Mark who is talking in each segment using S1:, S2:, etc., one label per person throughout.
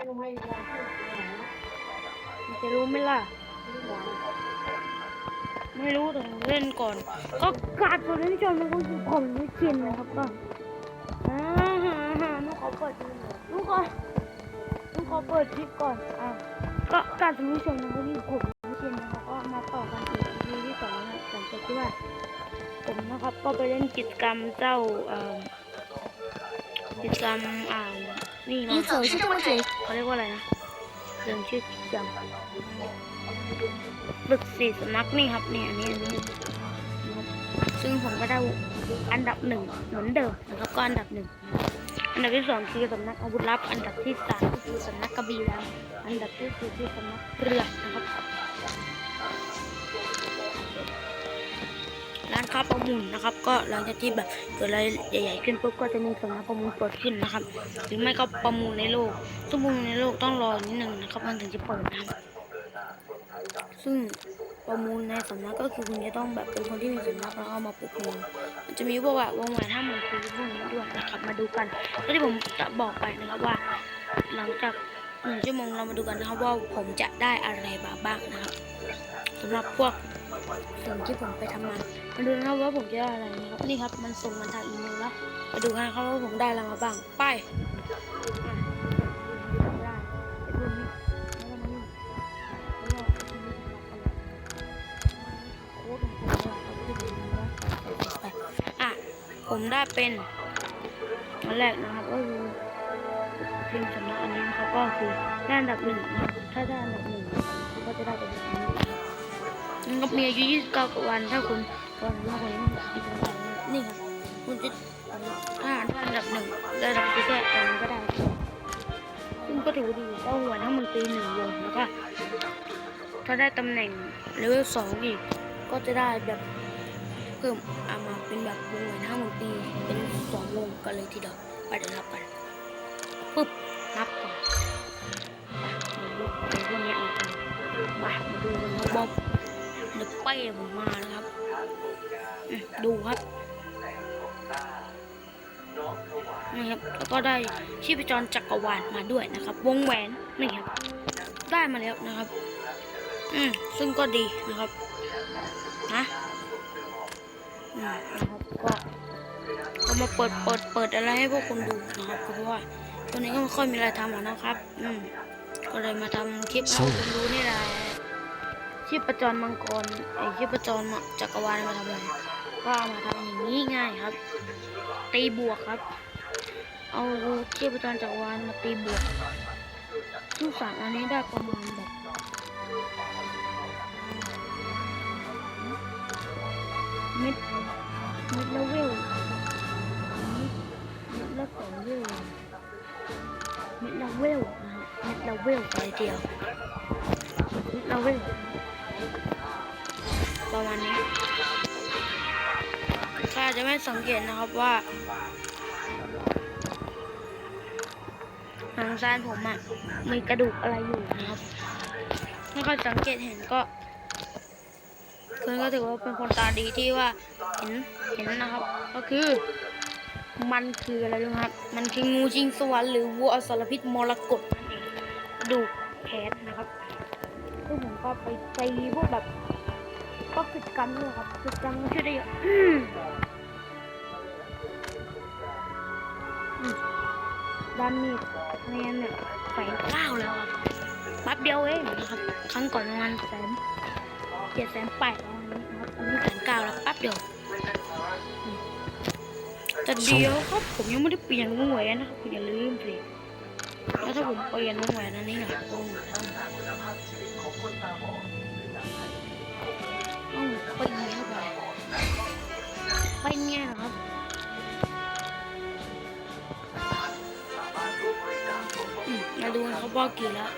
S1: จะรู้ไหมล่ะ
S2: ไม่หวาน
S1: ไม่รู้แต่ผมเล่นก่อน ก็การตัวเล่นจนมันก็คือผมไม่ชินนะครับก็อ่าฮะฮะนุกขอเปิดดูหน่อยนุกขอนุกขอเปิดคลิปก่อน อะ ก็การสมุชมนะครับที่ผมไม่ชินนะครับก็มาต่อกันอีกทีที่สองนะหลังจากที่ว่าผมนะครับก็ไปเล่นกิจกรรมเจ้าเอ่อกิจกรรมอ่า นี่มา
S3: 你总是这么嘴
S1: เขาเรียกว่าอะไรนะเรื่องชื่อกิจกรรมฝึกสี่สำนักนี่ครับนี่อันนี้อันนี้นะครับซึ่งผมก็ได้อันดับหนึ่งเหมือนเดิมนะครับก็อันดับหนึ่งอันดับที่สองคือสำนักอาวุธลับ อันดับที่สามก็คือสำนักกระบี่ดำอันดับที่สี่คือสำนักเรือนะครับ ค้าประมูลนะครับ ก็หลังจากที่แบบเกิดอะไรใหญ่ๆขึ้นปุ๊บก็จะมีสำนักประมูลเปิดขึ้นนะครับ หรือไม่ก็ประมูลในโลกซึ่งประมูลในโลกต้องรอนิดหนึ่งนะครับมันถึงจะเปิดนะครับซึ่งประมูลในสำนักก็คือคุณจะต้องแบบเป็นคนที่มีสำนักแล้วเอามาประมูลมันจะมีพวกว่าวงแหวนห้าหมื่นปีพวกนี้ด้วยนะครับ มาดูกันก็ที่ผมจะบอกไปนะครับว่า หลังจากหนึ่งชั่วโมงเรามาดูกันนะครับว่าผมจะได้อะไรบ้างนะครับสำหรับพวก ส่งที่ผมไปทำมามาดูนะครับว่าผมจะได้อะไรนะครับ นี่ครับมันส่งมาทางอีเมลแล้วมาดูกันนะครับว่าผมได้อะไรมาบ้าง ไปอะผมได้เป็นอันแรกนะครับก็คือทีมสำนักอันนี้นะครับก็คือได้อันดับหนึ่งนะถ้าได้อันดับหนึ่งก็จะได้เป็น ครับมันก็มีอายุ29วัน ถ้าคุณวันมากกว่านี้มันอีกวันนี่ครับคุณจะถ้าได้อันดับหนึ่งได้อันดับที่แค่อันนี้ก็ได้ซึ่งก็ถือว่าดีก็หัวทั้งมันตีหนึ่งวงแล้วก็ถ้าได้ตำแหน่งเลเวลสองอีก ก็จะได้แบบเพิ่มเอามาเป็นแบบวงแหวนห้าหมื่นปีเป็นสองวงกันเลยทีเดียวไปเดี๋ยวนับกันปึ๊บนับก่อนไปพวกนี้ออกกันมามาดูกันครับอม เดี๋ยวเป้ผมมาแล้วครับ ดูครับนะครับ แล้วก็ได้ชีพจรจักรวาลมาด้วยนะครับ วงแหวนนี่ครับ ได้มาแล้วนะครับ อืมซึ่งก็ดีนะครับนะอืมนะครับก็ก็มาเปิดเปิดเปิดอะไรให้พวกคุณดูนะครับเพราะว่าตอนนี้ก็ไม่ค่อยมีอะไรทำแล้วนะครับ อืมก็เลยมาทำคลิปให้พวกคุณดูนี่แหละ ชีพจรมังกรไอชีพจรจักรวาลมาทำอะไรก็เอามาทำอย่างนี้ง่ายครับ ตีบวกครับ เอาเทียบจรจักรวาลมาตีบวกซึ่งสารอันนี้ได้ประมาณแบบเม็ดเม็ดละเวลเม็ดละสองเวลเม็ดละเวลนะครับเม็ดละเวลไปเดียวเม็ดละเวล ประมาณนี้ก็อาจจะไม่สังเกตนะครับว่าหางซานผมอะ่ะมีกระดูกอะไรอยู่นะครับ ถ้าใครสังเกตเห็นก็คุณก็ถือว่าเป็นคนตาดีที่ว่าเห็นเห็นนะครับ ก็คือ มันคืออะไรรู้ครับ มันคืองูชิงสวรรค์หรือวัวอสรพิษมรกตนั่นเองกระดูกแขนนะครับซึ่งผมก็ไปตีพวกแบบ ก็กิจกรรมนี่แหละครับกิจกรรมมันช่วยได้เยอะดานนี้คะแนเนี่ยแสนเก้าแล้วครับแป๊บเดียวเองนะครับ ครั้งก่อนประมาณแสนเจ็ดแสนแปดประมาณนี้นะครับอันนี้แสนเก้าแล้วแป๊บเดียวแต่เดียวครับผมยังไม่ได้เปลี่ยนวงแหวนนะครับอย่าลืมสิแล้วถ้าผมเปลี่ยนวงแหวนอันนี้น่อยโอ้โหต้อ ว่ากี่แล้ว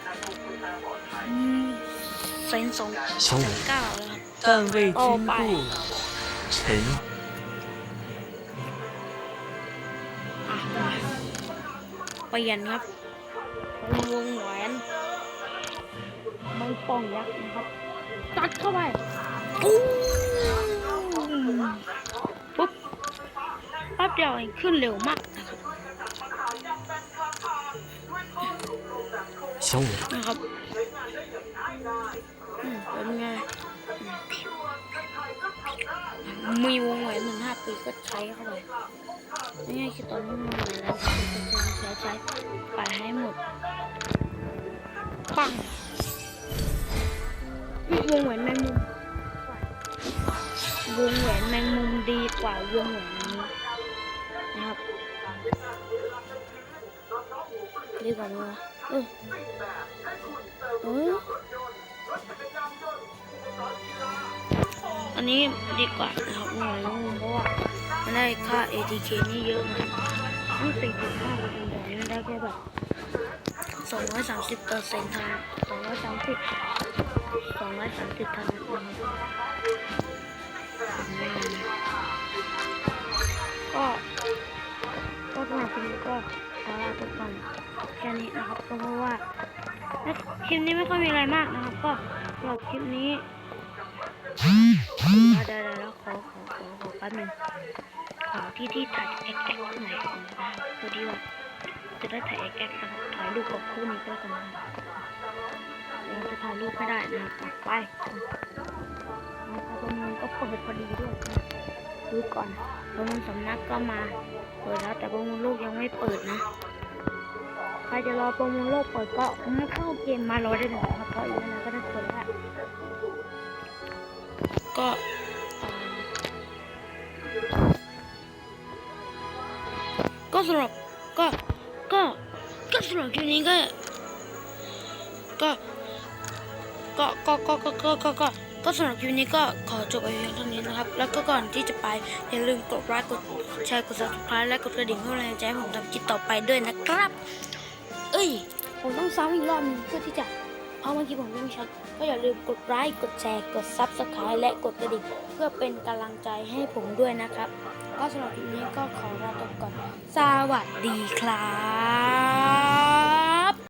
S1: อืมแสนสองแสนเก้าแล้วครับ
S4: 但为君
S1: 哦拜
S4: 故，臣
S1: อ่ะมาเปลี่ยนครับเป็นวงแหวนไม่ป้องยักษ์นะครับตัดเข้าไปอู้ปุ๊บแป๊บเดียวเองขึ้นเร็วมากนะครับ
S3: 小五
S1: นะครับอืมเป็นไงอืมมีวงแหวนหนึ่งห้าปีก็ใช้เข้าไปนี่ไงคือตอนนี้มันมีแล้วใช้ใช้ไปให้หมดปังวงแหวนแมงมุมวงแหวนแมงมุมดีกว่าวงแหวนนี้นะครับดีกว่านี้อ อันนี้ดีกว่านะครับหน่อยนึงเพราะว่ามันได้ค่า ATK นี่เยอะนะตั้งสี่จุดห้าเปอร์เซ็นต์แต่นี่มันได้แค่แบบสองร้อยสามสิบเปอร์เซ็นต์ทางสองร้อยสามสิบสองร้อยสามสิบทางนะครับ ละคลิปนี้ไม่ค่อยมีอะไรมากนะครับ ก็สำหรับคลิปนี้เดี๋ยวเดี๋ยวเดี๋ยวขอขอขอขอแป๊บหนึงขอที่ที่ถ่ายแอคแอคหน่อยนะครับพอดีว่าจะได้ถ่ายแอคแอคนะครับถ่ายรูปกับคู่นี้ก็กันนะครับเดี๋ยวจะถ่ายรูปไม่ได้นะครับไปนะครับตรงนี้ก็เปิดพอดีด้วยดูก่อนประมูลสำนักก็มาเปิดแล้วแต่ประมูลลูกยังไม่เปิดนะ ครจะรอโปรโมทโลกเปิดก็ไม่เข้าเกมมารอได้เลยนะครับเพราะอีกไม่นานก็ได้เปิดแล้วก็ก็สำหรับก็ก็ก็สำหรับคลิปนี้ก็ก็ก็ก็ก็ก็ก็ก็ก็ก็สำหรับคลิปนี้ก็ขอจบไปเพียงเท่านี้นะครับ แล้วก็ก่อนที่จะไปอย่าลืมกดไลค์กดแชร์กด subscribe และกดกระดิ่งเพื่อเป็นกำลังใจให้ผมทำคลิปต่อไปด้วยนะครับ เอ้ย ผมต้องซ้ำอีกรอบนึงเพื่อที่จะเพราะเมื่อกี้ผมไม่ชัด ก็อย่าลืมกดไลค์กดแชร์กดซับสไครต์และกดกระดิ่งเพื่อเป็นกำลังใจให้ผมด้วยนะครับ ก็สำหรับคลิปนี้ก็ขอลาไปก่อน สวัสดีครับ